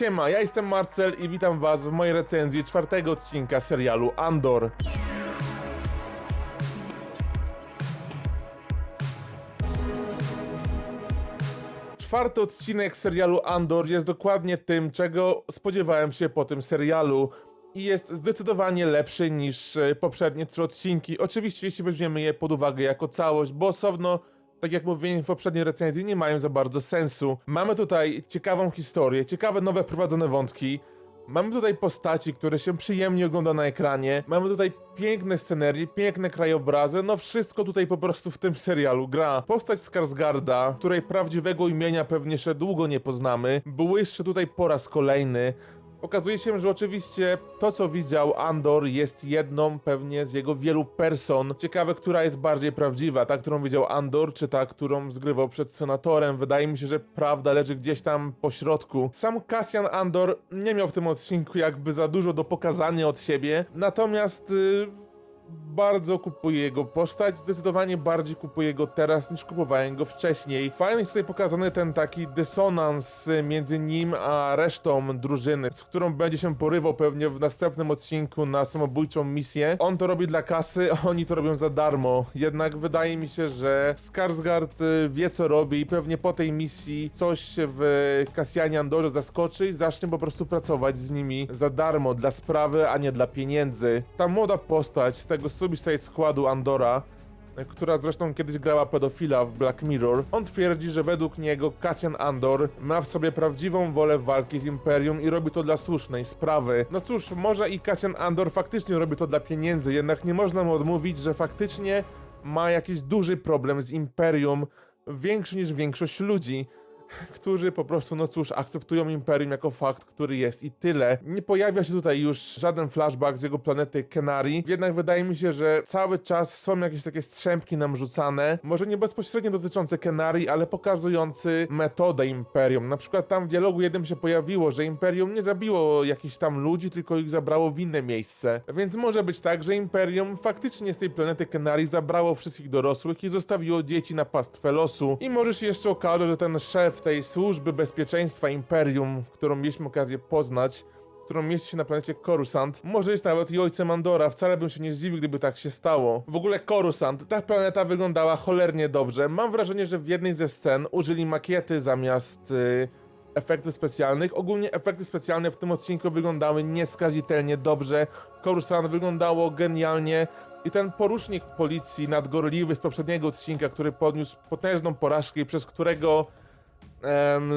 Siema, ja jestem Marcel i witam was w mojej recenzji czwartego odcinka serialu Andor. Czwarty odcinek serialu Andor jest dokładnie tym, czego spodziewałem się po tym serialu. I jest zdecydowanie lepszy niż e, poprzednie trzy odcinki. Oczywiście, jeśli weźmiemy je pod uwagę jako całość, bo osobno, tak jak mówiłem w poprzedniej recenzji, nie mają za bardzo sensu. Mamy tutaj ciekawą historię, ciekawe nowe wprowadzone wątki. Mamy tutaj postaci, które się przyjemnie ogląda na ekranie. Mamy tutaj piękne scenerie, piękne krajobrazy. No wszystko tutaj po prostu w tym serialu gra. Postać Skarsgarda, której prawdziwego imienia pewnie jeszcze długo nie poznamy, błyszczy tutaj po raz kolejny. Okazuje się, że oczywiście to, co widział Andor, jest jedną pewnie z jego wielu person. Ciekawe, która jest bardziej prawdziwa, ta, którą widział Andor, czy ta, którą zgrywał przed senatorem. Wydaje mi się, że prawda leży gdzieś tam po środku. Sam Cassian Andor nie miał w tym odcinku jakby za dużo do pokazania od siebie, natomiast... Yy bardzo kupuję jego postać, zdecydowanie bardziej kupuję go teraz niż kupowałem go wcześniej. Fajny jest tutaj pokazany ten taki dysonans między nim a resztą drużyny, z którą będzie się porywał pewnie w następnym odcinku na samobójczą misję. On to robi dla kasy, a oni to robią za darmo. Jednak wydaje mi się, że Skarsgård y, wie co robi i pewnie po tej misji coś w Kasjanie Andorze zaskoczy i zacznie po prostu pracować z nimi za darmo, dla sprawy, a nie dla pieniędzy. Ta młoda postać z tego Suicide Składu Andora, która zresztą kiedyś grała pedofila w Black Mirror, on twierdzi, że według niego Cassian Andor ma w sobie prawdziwą wolę walki z Imperium i robi to dla słusznej sprawy. No cóż, może i Cassian Andor faktycznie robi to dla pieniędzy, jednak nie można mu odmówić, że faktycznie ma jakiś duży problem z Imperium, większy niż większość ludzi którzy po prostu, no cóż, akceptują Imperium jako fakt, który jest i tyle. Nie pojawia się tutaj już żaden flashback z jego planety Kenari, jednak wydaje mi się, że cały czas są jakieś takie strzępki nam rzucane, może nie bezpośrednio dotyczące Kenari, ale pokazujący metodę Imperium. Na przykład tam w dialogu jednym się pojawiło, że Imperium nie zabiło jakichś tam ludzi, tylko ich zabrało w inne miejsce. Więc może być tak, że Imperium faktycznie z tej planety Kenari zabrało wszystkich dorosłych i zostawiło dzieci na pastwę losu. I może się jeszcze okaże, że ten szef tej służby bezpieczeństwa Imperium, którą mieliśmy okazję poznać, którą mieści się na planecie Coruscant, może jest nawet i ojcem Andora, wcale bym się nie zdziwił, gdyby tak się stało. W ogóle Coruscant, ta planeta wyglądała cholernie dobrze. Mam wrażenie, że w jednej ze scen użyli makiety zamiast... Yy, efektów specjalnych. Ogólnie efekty specjalne w tym odcinku wyglądały nieskazitelnie dobrze. Coruscant wyglądało genialnie i ten porucznik policji nadgorliwy z poprzedniego odcinka, który podniósł potężną porażkę i przez którego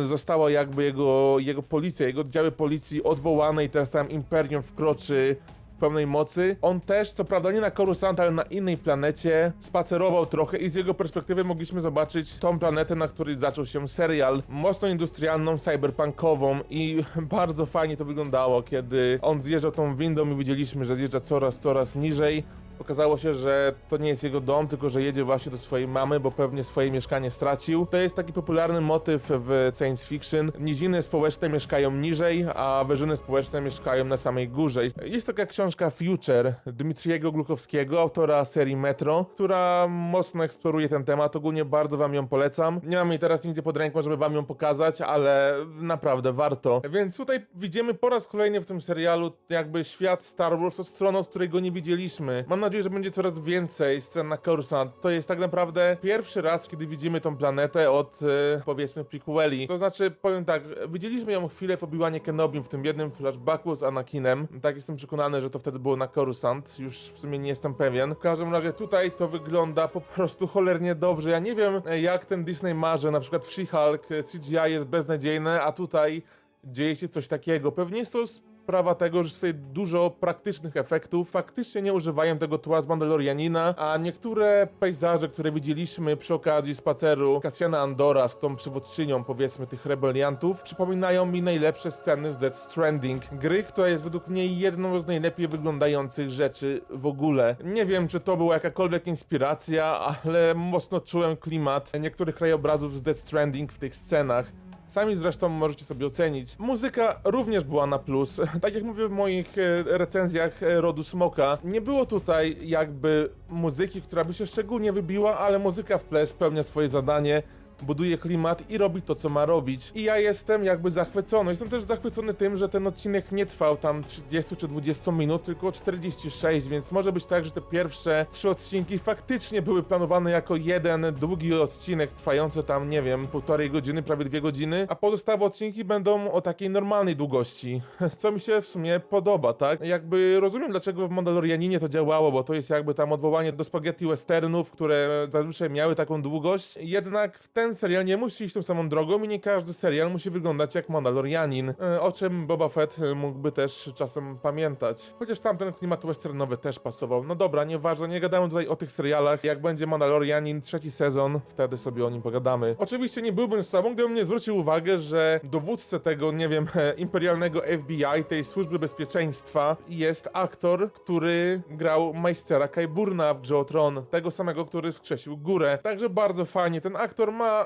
została jakby jego, jego policja, jego oddziały policji odwołane i teraz tam Imperium wkroczy w pełnej mocy. On też, co prawda nie na Coruscant, ale na innej planecie, spacerował trochę i z jego perspektywy mogliśmy zobaczyć tą planetę, na której zaczął się serial, mocno industrialną, cyberpunkową i bardzo fajnie to wyglądało, kiedy on zjeżdżał tą windą i widzieliśmy, że zjeżdża coraz, coraz niżej. Okazało się, że to nie jest jego dom, tylko że jedzie właśnie do swojej mamy, bo pewnie swoje mieszkanie stracił. To jest taki popularny motyw w science fiction. Niziny społeczne mieszkają niżej, a wyżyny społeczne mieszkają na samej górze. Jest taka książka Future Dmitriego Glukowskiego, autora serii Metro, która mocno eksploruje ten temat. Ogólnie bardzo wam ją polecam. Nie mam jej teraz nigdzie pod ręką, żeby wam ją pokazać, ale naprawdę warto. Więc tutaj widzimy po raz kolejny w tym serialu jakby świat Star Wars od strony, od której go nie widzieliśmy. Mam nadzieję, że będzie coraz więcej scen na Coruscant. To jest tak naprawdę pierwszy raz, kiedy widzimy tą planetę od, e, powiedzmy, prequeli. To znaczy, powiem tak, widzieliśmy ją chwilę w Obi-Wanie w tym jednym flashbacku z Anakinem. Tak jestem przekonany, że to wtedy było na Coruscant. Już w sumie nie jestem pewien. W każdym razie tutaj to wygląda po prostu cholernie dobrze. Ja nie wiem, e, jak ten Disney marzy, na przykład w She-Hulk e, CGI jest beznadziejne, a tutaj dzieje się coś takiego. Pewnie jest to sprawa tego, że tutaj dużo praktycznych efektów. Faktycznie nie używają tego tła z Mandalorianina, a niektóre pejzaże, które widzieliśmy przy okazji spaceru Cassiana Andora z tą przywódczynią, powiedzmy, tych rebeliantów, przypominają mi najlepsze sceny z Death Stranding. Gry, która jest według mnie jedną z najlepiej wyglądających rzeczy w ogóle. Nie wiem, czy to była jakakolwiek inspiracja, ale mocno czułem klimat niektórych krajobrazów z Death Stranding w tych scenach. Sami zresztą możecie sobie ocenić. Muzyka również była na plus. Tak jak mówię w moich e, recenzjach e, Rodu Smoka, nie było tutaj jakby muzyki, która by się szczególnie wybiła, ale muzyka w tle spełnia swoje zadanie. Buduje klimat i robi to, co ma robić. I ja jestem jakby zachwycony. Jestem też zachwycony tym, że ten odcinek nie trwał tam 30 czy 20 minut, tylko 46, więc może być tak, że te pierwsze trzy odcinki faktycznie były planowane jako jeden długi odcinek trwający tam, nie wiem, półtorej godziny, prawie dwie godziny, a pozostałe odcinki będą o takiej normalnej długości, co mi się w sumie podoba, tak? Jakby rozumiem, dlaczego w Mandalorianinie to działało, bo to jest jakby tam odwołanie do spaghetti westernów, które zazwyczaj miały taką długość, jednak w ten serial nie musi iść tą samą drogą i nie każdy serial musi wyglądać jak Mandalorianin, e, o czym Boba Fett e, mógłby też czasem pamiętać. Chociaż tamten klimat westernowy też pasował. No dobra, nieważne, nie gadamy tutaj o tych serialach. Jak będzie Mandalorianin trzeci sezon, wtedy sobie o nim pogadamy. Oczywiście nie byłbym sobą, gdybym nie zwrócił uwagę, że dowódcę tego, nie wiem, imperialnego FBI, tej służby bezpieczeństwa, jest aktor, który grał Majstera Kajburna w o Tron, tego samego, który wskrzesił Górę. Także bardzo fajnie. Ten aktor ma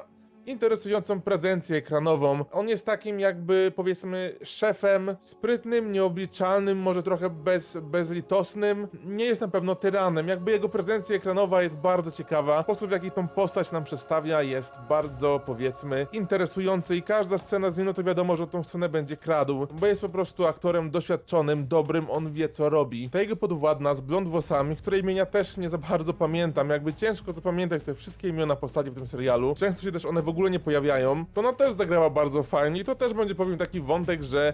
interesującą prezencję ekranową. On jest takim jakby powiedzmy szefem, sprytnym, nieobliczalnym, może trochę bez, bezlitosnym. Nie jest na pewno tyranem. Jakby jego prezencja ekranowa jest bardzo ciekawa. Sposób w jaki tą postać nam przedstawia jest bardzo powiedzmy interesujący i każda scena z nim no to wiadomo, że tą scenę będzie kradł, bo jest po prostu aktorem doświadczonym, dobrym, on wie co robi. Ta jego podwładna z blond włosami, której imienia też nie za bardzo pamiętam, jakby ciężko zapamiętać te wszystkie imiona postaci w tym serialu. Często się też one w ogóle nie pojawiają. To ona też zagrała bardzo fajnie i to też będzie powiem taki wątek, że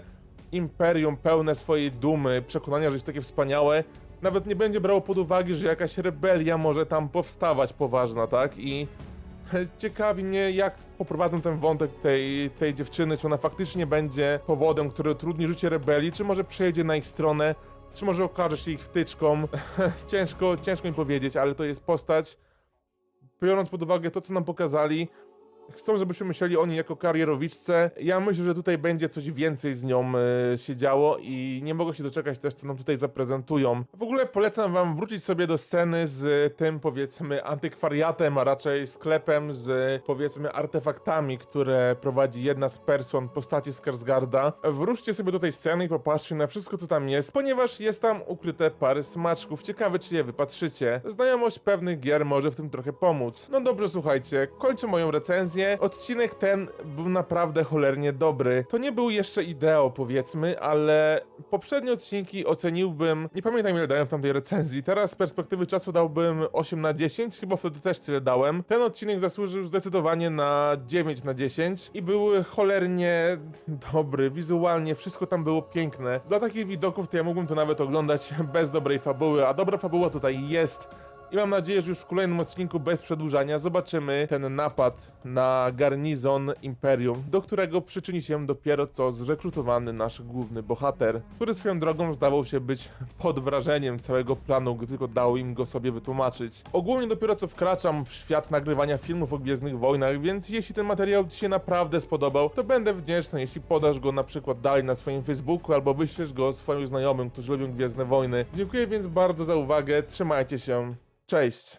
imperium pełne swojej dumy, przekonania, że jest takie wspaniałe, nawet nie będzie brało pod uwagę, że jakaś rebelia może tam powstawać poważna, tak? I ciekawi mnie, jak poprowadzą ten wątek tej, tej dziewczyny, czy ona faktycznie będzie powodem, który utrudni życie rebelii, czy może przejdzie na ich stronę, czy może okaże się ich wtyczką. ciężko, ciężko mi powiedzieć, ale to jest postać, biorąc pod uwagę to, co nam pokazali, Chcą, żebyśmy myśleli o niej jako karierowiczce. Ja myślę, że tutaj będzie coś więcej z nią e, się działo i nie mogę się doczekać też, co nam tutaj zaprezentują. W ogóle polecam wam wrócić sobie do sceny z tym, powiedzmy, antykwariatem, a raczej sklepem z, powiedzmy, artefaktami, które prowadzi jedna z person postaci Skarsgarda. Wróćcie sobie do tej sceny i popatrzcie na wszystko, co tam jest, ponieważ jest tam ukryte parę smaczków. Ciekawe, czy je wypatrzycie. Znajomość pewnych gier może w tym trochę pomóc. No dobrze, słuchajcie, kończę moją recenzję. Odcinek ten był naprawdę cholernie dobry. To nie był jeszcze ideo, powiedzmy, ale poprzednie odcinki oceniłbym. Nie pamiętam, ile dałem w tamtej recenzji. Teraz z perspektywy czasu dałbym 8 na 10, chyba wtedy też tyle dałem. Ten odcinek zasłużył zdecydowanie na 9 na 10 i był cholernie dobry. Wizualnie wszystko tam było piękne. Dla takich widoków to ja mógłbym to nawet oglądać bez dobrej fabuły, a dobra fabuła tutaj jest. I mam nadzieję, że już w kolejnym odcinku bez przedłużania zobaczymy ten napad na garnizon Imperium, do którego przyczyni się dopiero co zrekrutowany nasz główny bohater, który swoją drogą zdawał się być pod wrażeniem całego planu, gdy tylko dało im go sobie wytłumaczyć. Ogólnie dopiero co wkraczam w świat nagrywania filmów o Gwiezdnych Wojnach, więc jeśli ten materiał Ci się naprawdę spodobał, to będę wdzięczny, jeśli podasz go na przykład dalej na swoim Facebooku albo wyślesz go swoim znajomym, którzy lubią Gwiezdne Wojny. Dziękuję więc bardzo za uwagę, trzymajcie się. Cześć!